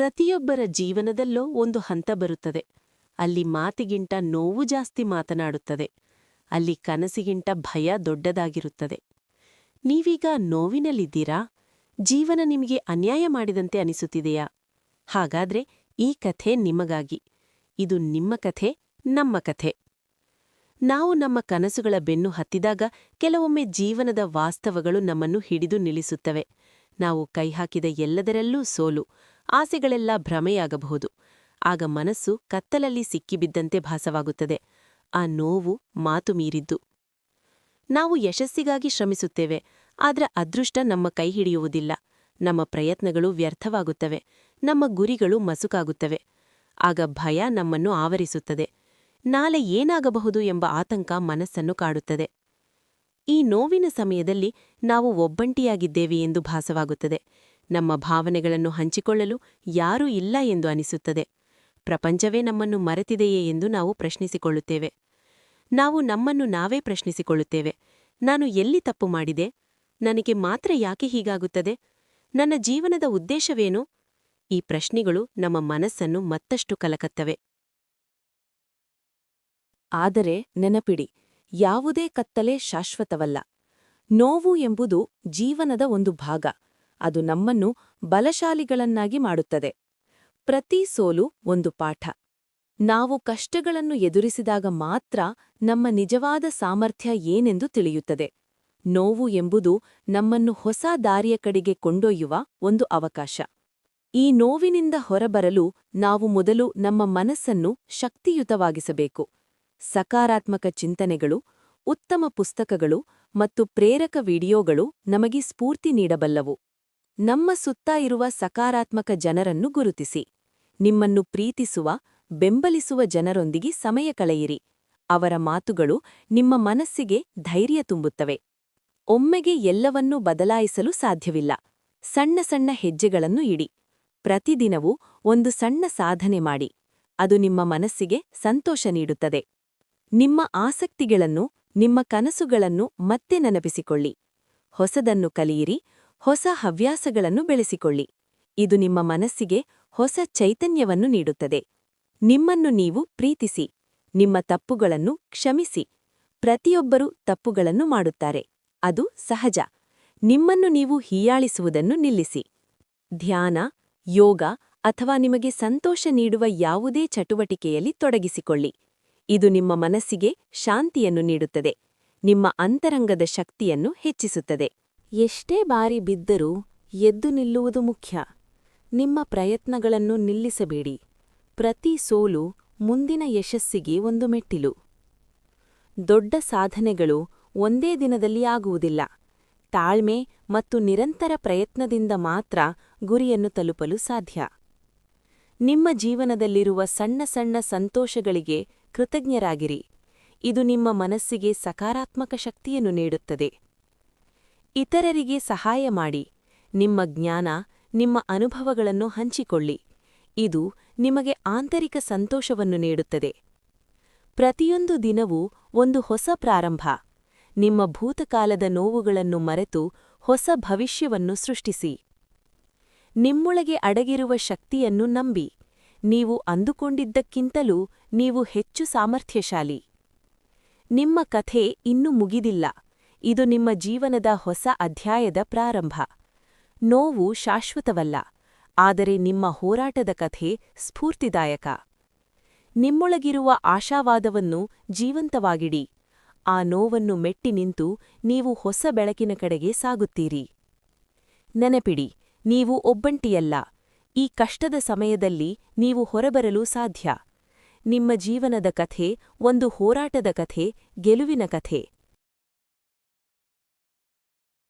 ಪ್ರತಿಯೊಬ್ಬರ ಜೀವನದಲ್ಲೋ ಒಂದು ಹಂತ ಬರುತ್ತದೆ. ಅಲ್ಲಿ ಮಾತಿಗಿಂತ ನೋವು ಜಾಸ್ತಿ ಮಾತನಾಡುತ್ತದೆ. ಅಲ್ಲಿ ಕನಸಿಗಿಂತ ಭಯ ದೊಡ್ಡದಾಗಿರುತ್ತದೆ. ನೀವೀಗ ನೋವಿನಲ್ಲಿದ್ದೀರಾ? ಜೀವನ ನಿಮಗೆ ಅನ್ಯಾಯ ಮಾಡಿದಂತೆ ಅನಿಸುತ್ತಿದೆಯಾ? ಹಾಗಾದ್ರೆ ಈ ಕಥೆ ನಿಮಗಾಗಿ. ಇದು ನಿಮ್ಮ ಕಥೆ, ನಮ್ಮ ಕಥೆ. ನಾವು ನಮ್ಮ ಕನಸುಗಳ ಬೆನ್ನು ಹತ್ತಿದಾಗ ಕೆಲವೊಮ್ಮೆ ಜೀವನದ ವಾಸ್ತವಗಳು ನಮ್ಮನ್ನು ಹಿಡಿದು ನಿಲ್ಲಿಸುತ್ತವೆ. ನಾವು ಕೈಹಾಕಿದ ಎಲ್ಲದರಲ್ಲೂ ಸೋಲು. ಆಸೆಗಳೆಲ್ಲ ಭ್ರಮೆಯಾಗಬಹುದು. ಆಗ ಮನಸ್ಸು ಕತ್ತಲಲ್ಲಿ ಸಿಕ್ಕಿಬಿದ್ದಂತೆ ಭಾಸವಾಗುತ್ತದೆ. ಆ ನೋವು ಮಾತು ಮೀರಿದ್ದು. ನಾವು ಯಶಸ್ಸಿಗಾಗಿ ಶ್ರಮಿಸುತ್ತೇವೆ, ಆದ್ರೆ ಅದೃಷ್ಟ ನಮ್ಮ ಕೈ ಹಿಡಿಯುವುದಿಲ್ಲ. ನಮ್ಮ ಪ್ರಯತ್ನಗಳು ವ್ಯರ್ಥವಾಗುತ್ತವೆ. ನಮ್ಮ ಗುರಿಗಳು ಮಸುಕಾಗುತ್ತವೆ. ಆಗ ಭಯ ನಮ್ಮನ್ನು ಆವರಿಸುತ್ತದೆ. ನಾಳೆ ಏನಾಗಬಹುದು ಎಂಬ ಆತಂಕ ಮನಸ್ಸನ್ನು ಕಾಡುತ್ತದೆ. ಈ ನೋವಿನ ಸಮಯದಲ್ಲಿ ನಾವು ಒಬ್ಬಂಟಿಯಾಗಿದ್ದೇವೆ ಎಂದು ಭಾಸವಾಗುತ್ತದೆ. ನಮ್ಮ ಭಾವನೆಗಳನ್ನು ಹಂಚಿಕೊಳ್ಳಲು ಯಾರೂ ಇಲ್ಲ ಎಂದು ಅನಿಸುತ್ತದೆ. ಪ್ರಪಂಚವೇ ನಮ್ಮನ್ನು ಮರೆತಿದೆಯೇ ಎಂದು ನಾವು ಪ್ರಶ್ನಿಸಿಕೊಳ್ಳುತ್ತೇವೆ. ನಾವು ನಮ್ಮನ್ನು ನಾವೇ ಪ್ರಶ್ನಿಸಿಕೊಳ್ಳುತ್ತೇವೆ. ನಾನು ಎಲ್ಲಿ ತಪ್ಪು ಮಾಡಿದೆ? ನನಗೆ ಮಾತ್ರ ಯಾಕೆ ಹೀಗಾಗುತ್ತದೆ? ನನ್ನ ಜೀವನದ ಉದ್ದೇಶವೇನು? ಈ ಪ್ರಶ್ನೆಗಳು ನಮ್ಮ ಮನಸ್ಸನ್ನು ಮತ್ತಷ್ಟು ಕಲಕತ್ತವೆ. ಆದರೆ ನೆನಪಿಡಿ, ಯಾವುದೇ ಕತ್ತಲೆ ಶಾಶ್ವತವಲ್ಲ. ನೋವು ಎಂಬುದು ಜೀವನದ ಒಂದು ಭಾಗ. ಅದು ನಮ್ಮನ್ನು ಬಲಶಾಲಿಗಳನ್ನಾಗಿ ಮಾಡುತ್ತದೆ. ಪ್ರತಿ ಸೋಲು ಒಂದು ಪಾಠ. ನಾವು ಕಷ್ಟಗಳನ್ನು ಎದುರಿಸಿದಾಗ ಮಾತ್ರ ನಮ್ಮ ನಿಜವಾದ ಸಾಮರ್ಥ್ಯ ಏನೆಂದು ತಿಳಿಯುತ್ತದೆ. ನೋವು ಎಂಬುದು ನಮ್ಮನ್ನು ಹೊಸ ದಾರಿಯ ಕಡೆಗೆ ಕೊಂಡೊಯ್ಯುವ ಒಂದು ಅವಕಾಶ. ಈ ನೋವಿನಿಂದ ಹೊರಬರಲು ನಾವು ಮೊದಲು ನಮ್ಮ ಮನಸ್ಸನ್ನು ಶಕ್ತಿಯುತವಾಗಿಸಬೇಕು. ಸಕಾರಾತ್ಮಕ ಚಿಂತನೆಗಳು, ಉತ್ತಮ ಪುಸ್ತಕಗಳು ಮತ್ತು ಪ್ರೇರಕ ವಿಡಿಯೋಗಳು ನಮಗೆ ಸ್ಫೂರ್ತಿ ನೀಡಬಲ್ಲವು. ನಮ್ಮ ಸುತ್ತ ಇರುವ ಸಕಾರಾತ್ಮಕ ಜನರನ್ನು ಗುರುತಿಸಿ. ನಿಮ್ಮನ್ನು ಪ್ರೀತಿಸುವ, ಬೆಂಬಲಿಸುವ ಜನರೊಂದಿಗೆ ಸಮಯ ಕಳೆಯಿರಿ. ಅವರ ಮಾತುಗಳು ನಿಮ್ಮ ಮನಸ್ಸಿಗೆ ಧೈರ್ಯ ತುಂಬುತ್ತವೆ. ಒಮ್ಮೆಗೆ ಎಲ್ಲವನ್ನೂ ಬದಲಾಯಿಸಲು ಸಾಧ್ಯವಿಲ್ಲ. ಸಣ್ಣ ಸಣ್ಣ ಹೆಜ್ಜೆಗಳನ್ನು ಇಡಿ. ಪ್ರತಿದಿನವೂ ಒಂದು ಸಣ್ಣ ಸಾಧನೆ ಮಾಡಿ. ಅದು ನಿಮ್ಮ ಮನಸ್ಸಿಗೆ ಸಂತೋಷ ನೀಡುತ್ತದೆ. ನಿಮ್ಮ ಆಸಕ್ತಿಗಳನ್ನು, ನಿಮ್ಮ ಕನಸುಗಳನ್ನು ಮತ್ತೆ ನೆನಪಿಸಿಕೊಳ್ಳಿ. ಹೊಸದನ್ನು ಕಲಿಯಿರಿ ಹೊಸ ಹವ್ಯಾಸಗಳನ್ನು ಬೆಳೆಸಿಕೊಳ್ಳಿ. ಇದು ನಿಮ್ಮ ಮನಸ್ಸಿಗೆ ಹೊಸ ಚೈತನ್ಯವನ್ನು ನೀಡುತ್ತದೆ. ನಿಮ್ಮನ್ನು ನೀವು ಪ್ರೀತಿಸಿ, ನಿಮ್ಮ ತಪ್ಪುಗಳನ್ನು ಕ್ಷಮಿಸಿ, ಪ್ರತಿಯೊಬ್ಬರೂ ತಪ್ಪುಗಳನ್ನು ಮಾಡುತ್ತಾರೆ. ಅದು ಸಹಜ. ನಿಮ್ಮನ್ನು ನೀವು ಹೀಯಾಳಿಸುವುದನ್ನು ನಿಲ್ಲಿಸಿ. ಧ್ಯಾನ, ಯೋಗ ಅಥವಾ ನಿಮಗೆ ಸಂತೋಷ ನೀಡುವ ಯಾವುದೇ ಚಟುವಟಿಕೆಯಲ್ಲಿ ತೊಡಗಿಸಿಕೊಳ್ಳಿ. ಇದು ನಿಮ್ಮ ಮನಸ್ಸಿಗೆ ಶಾಂತಿಯನ್ನು ನೀಡುತ್ತದೆ. ನಿಮ್ಮ ಅಂತರಂಗದ ಶಕ್ತಿಯನ್ನು ಹೆಚ್ಚಿಸುತ್ತದೆ. ಎಷ್ಟೇ ಬಾರಿ ಬಿದ್ದರೂ ಎದ್ದು ನಿಲ್ಲುವುದು ಮುಖ್ಯ. ನಿಮ್ಮ ಪ್ರಯತ್ನಗಳನ್ನು ನಿಲ್ಲಿಸಬೇಡಿ. ಪ್ರತಿ ಸೋಲು ಮುಂದಿನ ಯಶಸ್ಸಿಗೆ ಒಂದು ಮೆಟ್ಟಿಲು. ದೊಡ್ಡ ಸಾಧನೆಗಳು ಒಂದೇ ದಿನದಲ್ಲಿ ಆಗುವುದಿಲ್ಲ. ತಾಳ್ಮೆ ಮತ್ತು ನಿರಂತರ ಪ್ರಯತ್ನದಿಂದ ಮಾತ್ರ ಗುರಿಯನ್ನು ತಲುಪಲು ಸಾಧ್ಯ. ನಿಮ್ಮ ಜೀವನದಲ್ಲಿರುವ ಸಣ್ಣ ಸಣ್ಣ ಸಂತೋಷಗಳಿಗೆ ಕೃತಜ್ಞರಾಗಿರಿ. ಇದು ನಿಮ್ಮ ಮನಸ್ಸಿಗೆ ಸಕಾರಾತ್ಮಕ ಶಕ್ತಿಯನ್ನು ನೀಡುತ್ತದೆ. ಇತರರಿಗೆ ಸಹಾಯ ಮಾಡಿ. ನಿಮ್ಮ ಜ್ಞಾನ, ನಿಮ್ಮ ಅನುಭವಗಳನ್ನು ಹಂಚಿಕೊಳ್ಳಿ. ಇದು ನಿಮಗೆ ಆಂತರಿಕ ಸಂತೋಷವನ್ನು ನೀಡುತ್ತದೆ. ಪ್ರತಿಯೊಂದು ದಿನವೂ ಒಂದು ಹೊಸ ಪ್ರಾರಂಭ. ನಿಮ್ಮ ಭೂತಕಾಲದ ನೋವುಗಳನ್ನು ಮರೆತು ಹೊಸ ಭವಿಷ್ಯವನ್ನು ಸೃಷ್ಟಿಸಿ. ನಿಮ್ಮೊಳಗೆ ಅಡಗಿರುವ ಶಕ್ತಿಯನ್ನು ನಂಬಿ. ನೀವು ಅಂದುಕೊಂಡಿದ್ದಕ್ಕಿಂತಲೂ ನೀವು ಹೆಚ್ಚು ಸಾಮರ್ಥ್ಯಶಾಲಿ. ನಿಮ್ಮ ಕಥೆ ಇನ್ನೂ ಮುಗಿದಿಲ್ಲ. ಇದು ನಿಮ್ಮ ಜೀವನದ ಹೊಸ ಅಧ್ಯಾಯದ ಪ್ರಾರಂಭ. ನೋವು ಶಾಶ್ವತವಲ್ಲ, ಆದರೆ ನಿಮ್ಮ ಹೋರಾಟದ ಕಥೆ ಸ್ಫೂರ್ತಿದಾಯಕ. ನಿಮ್ಮೊಳಗಿರುವ ಆಶಾವಾದವನ್ನು ಜೀವಂತವಾಗಿಡಿ. ಆ ನೋವನ್ನು ಮೆಟ್ಟಿ ನಿಂತು ನೀವು ಹೊಸ ಬೆಳಕಿನ ಕಡೆಗೆ ಸಾಗುತ್ತೀರಿ. ನೆನಪಿಡಿ, ನೀವು ಒಬ್ಬಂಟಿಯಲ್ಲ. ಈ ಕಷ್ಟದ ಸಮಯದಲ್ಲಿ ನೀವು ಹೊರಬರಲು ಸಾಧ್ಯ. ನಿಮ್ಮ ಜೀವನದ ಕಥೆ ಒಂದು ಹೋರಾಟದ ಕಥೆ, ಗೆಲುವಿನ ಕಥೆ.